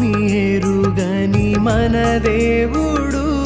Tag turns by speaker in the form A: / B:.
A: మీరు గని మన దేవుడు.